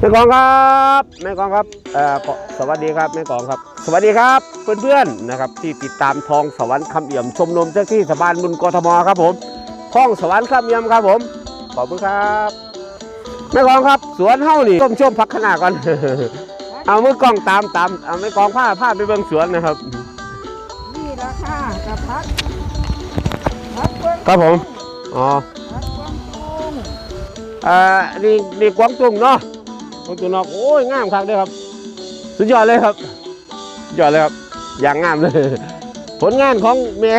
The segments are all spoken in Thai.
แม่กองครับแม่กองครับเอ่อขอสวัสดีครับแม่กองครับ สวัสดีครับเพื่อนๆนะครับที่ติดตามทองสวรรค์คำเอี่ยมชมรมเจ้าที่สบานบุญกทมครับผมท้องสวรรค์คำเอี่ยมครับผม ขอบคุณครับแม่กองครับ สวนเฮ้านี่ต้มชมพักขนาก่อน เอามือกล้องตามตามเอาแม่กองผ้าผ้าไปเบิ่งสวนนะครับนี่ราคากับพักพักเบื้องครับผมอ๋อพักเบื้องต้นเอ่อนี่นี่กวางตุ้งเนาะ กวางตุ้งเนาะโอ้ยงามครับเลยครับ สุดยอดเลยครับสุดยอดเลยครับอย่างงามเลย ผลงานของแม่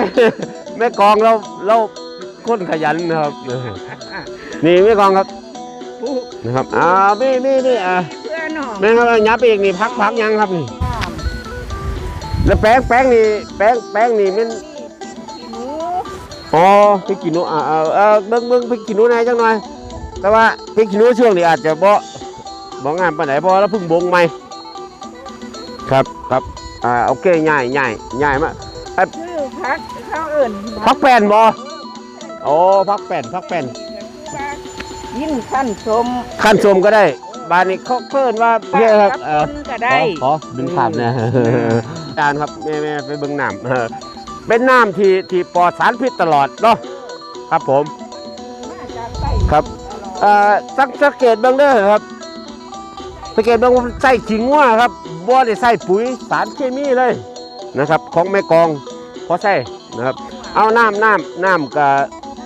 แม่กองเราเราคนขยันนะครับนี่แม่กองครับปลูกนะครับอ่านี่นี่นี่อ่าเพื่อนหนองแม่ครับยับไปอีกนี่พักพักยังครับนี่งามแล้วแป้งแป้งนี่แป้งแป้งนี่มันขี้หนูอ๋อพริกขี้หนูอ่าอ่าเออเบิ่งเบิ่งพริกขี้หนูหนอยจังหน่อยแต่ว่าพริกขี้หนูช่วงนี้อาจจะบ่ บ่งามปานไหนเพราะเราเพิ่งบงใหม่ครับครับอ่าโอเคง่ายง่ายง่ายมากชื่อพักเขาเอิ่นพักแป้นบ่โอ้พักแป้นพักแป้นยินขั้นสมขั้นชมก็ได้บ้านนี้เขาเพิ่นว่าเพี่ครับกับเออคนก็ขได้อขอดึงภาพนะอาจารย์ครับแม่แม่ไปเบิ่งน้ำเออเป็นน้ำที่ที่ปลอดสารพิษตลอดเนาะครับผมมาจากไส้ครับตลอดเอ่อสังสังเกตเบิ่งเด้อครับ สังเกตเบิ่งว่าใส่ขิงว่าครับบ่ได้ใส่ปุ๋ยสารเคมีเลยนะครับ ของแม่กองพอใส่นะครับ เอาน้ำน้ำน้ำกับ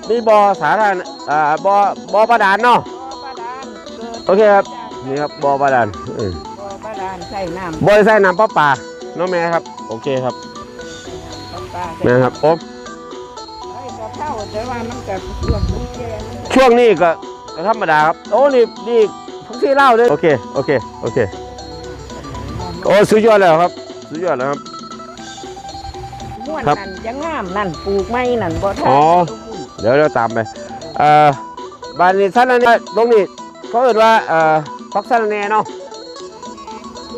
นี่บ่อสาธารณะอ่าบ่อบ่อบาดาลเนาะบ่อบาดาลเกิดโอเคครับนี่ครับบ่อบาดาลเออบ่อบาดาลใส่น้บ่ได้ใส่น้ำประปาเนาะแม่ครับ โอเคครับำปลาปลาแม่ครับผมไอ้กระเข้าแต่ว่ามันกับช่วงมันแก่มันก็ช่วงนี้ก็ก็ธรรมดาครับโอ้นี่นี่ พักที่เล่าเลยโอเค โอเค โอเค โอ้สุดยอดแล้วครับ สุดยอดแล้วครับ ม่วนครับ นั่นจะงามนั่นปลูกไม้นั่นบ่ทันอ๋อ เดี๋ยวเราตามไป เอ่อบ้านนี้ท่านนี้ตรงนี้เขาเอ่ยว่า เอ่อพักสะระแหนเนาะ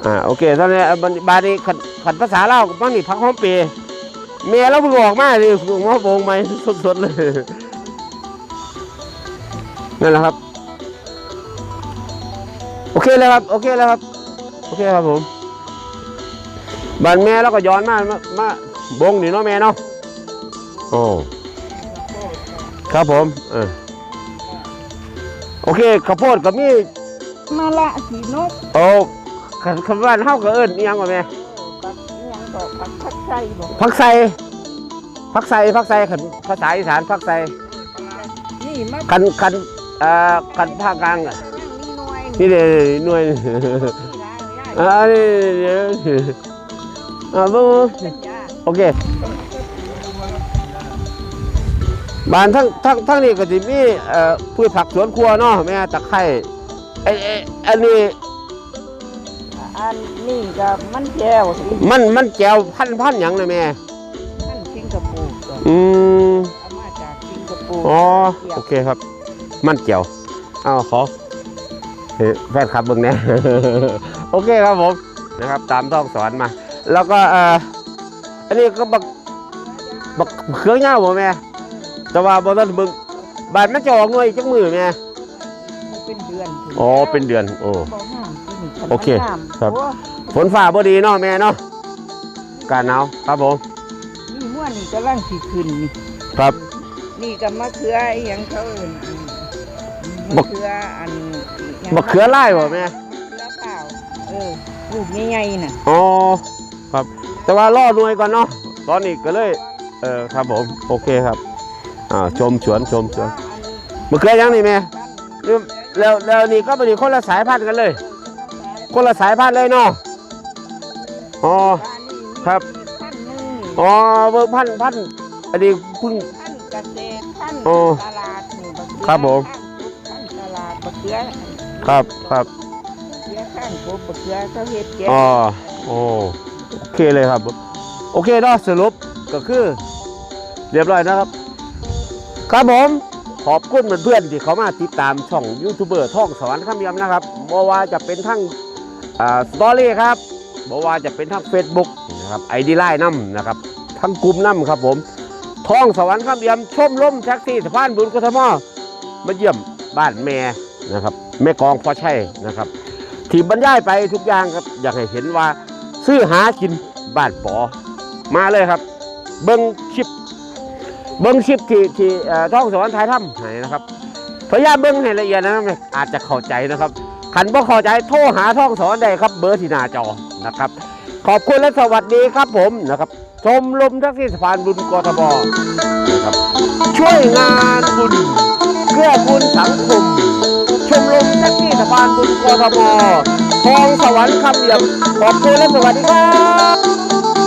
อ่า โอเคท่านนี้บ้านบ้านนี้ขันขันภาษาเล่าวบ้านนี้พักห้องเปรย์เมียเราเพิ่งออกมาเลยเพิ่งมาโบงใหม่สดๆเลย นั่นแหละครับ โอเคเลยครับ โอเคแล้วครับ โอเคครับผมบ้านแม่เราก็ย้อนมามา มาบงนี่เนาะแม่เนาะโอ้ครับผมเออโอเคข้าวโพดกับมีมาละสีนกโอ้คำคำว่าเฮาก็เอิ้นอิหยังว่าแม่ปักอิหยังก็ปักพักไส้บ่ผักใส่ผักใส่ผักใส่ขันภาษาอีสานผักใส่นี่มาคันคันเอ่อคันภาคกลางอะ นี่หน่วยนี่เด้หน่วยอ่านี่เดี๋ยวอ่าบ่เป็นยาโอเคบ้านทั้งทั้งทั้งนี้ก็สิมีเอ่อพืชผักสวนครัวเนาะแม่ตะไคร้ไอ้ไอ้อันนี้อันนี้ก็มันแก้วสิมันมันแก้วพันพันหยังเลยแม่ท่านสิงคโปร์ก็อืมเอามาจากสิงคโปร์อ๋อโอเคครับ มันแก้วเอาขอเฮ้ย แฟนคลับเบิ่งแน่โอเคครับผมนะครับ ตามท้องสอนมา แล้วก็เอ่ออันนี้ก็บักบักเครื่องย่าบ่แม่แต่ว่าบ่ทันเบิ่งบาดมันจะออกหน่วยจักมือแม่เป็นเดือนอ๋อเป็นเดือนโอ้บ่งามที่นี่โอเคมันงามครับโอ้ฝนฟ้าบ่ดีเนาะแม่เนาะการหนาวครับผมนี่ม่วนนี่กำลังสิขึ้นนี่ครับ นี่ก็มะเขืออีหยังเขาเอิ้น บัมะกเขืออันหยังบักเขือลายบ่แม่มะเขือเปล่าเออลูกใหญ่ๆน่ะอ๋อครับ แต่ว่ารอหน่วยก่อนเนาะตอนนี้ก็เลย เออครับผมโอเคครับอ่าชมสวนชมสวนมะเขือยังนี่แม่นี่แล้วแล้วนี่ก็เป็นคนละสายพันธุ์กันเลย คนละสายพันธุ์เลยเนาะอ๋อครับพันหนึ่งอ๋อเบอร์พันธุ์พันธุ์อันนี้เพิ่งพันเกษตรพันโอ้ตลาดนี่บักเขือครับผมพันตลาด บักเขือครับครับบักเขือข้างกบบักเขือเขาเฮ็ดแกงอ๋อโอ้โอเคเลยครับ โอเคเนาะสรุปก็คือ เรียบร้อยนะครับ ครับผมขอบคุณเพื่อนๆที่เขามาติดตามช่องยูทูบเบอร์ท่องสวรรค์คำยำนะครับบ่ว่าจะเป็นทั้งสตอรี่ครับบ่ว่าจะเป็นทั้ง Facebook นะครับไอดีไลน์น้ำนะครับทั้งกลุ่มน้ำครับผมท่องสวรรค์คำยำชมลมแท็กซี่สะพานบุญกทมมาเยี่ยมบ้านแม่ นะครับแม่กองพอใช่นะครับ ที่บรรยายไปทุกอย่างครับ อยากให้เห็นว่า ซื้อหากินบ้านปอ มาเลยครับ เบิ้งชิปเบิ้งชิปที่ที่เอ่อท้องสวรรค์ท้ายถ้ำให้นะครับพยายามเบิ้งให้ละเอียดนะครับอาจจะเข้าใจนะครับขันบ่เข้าใจโทรหาท้องสอนได้ครับ เบอร์ที่หน้าจอนะครับ ขอบคุณและสวัสดีครับผมนะครับ ชมรมทักษิณสะพานบุญกทมนะครับช่วยงานบุญเพื่อบุญสังคม มรมแท็กซี่สะพานบุญกทมทองสวรรค์คำเหลี่ยมขอบคุณและสวัสดีครับ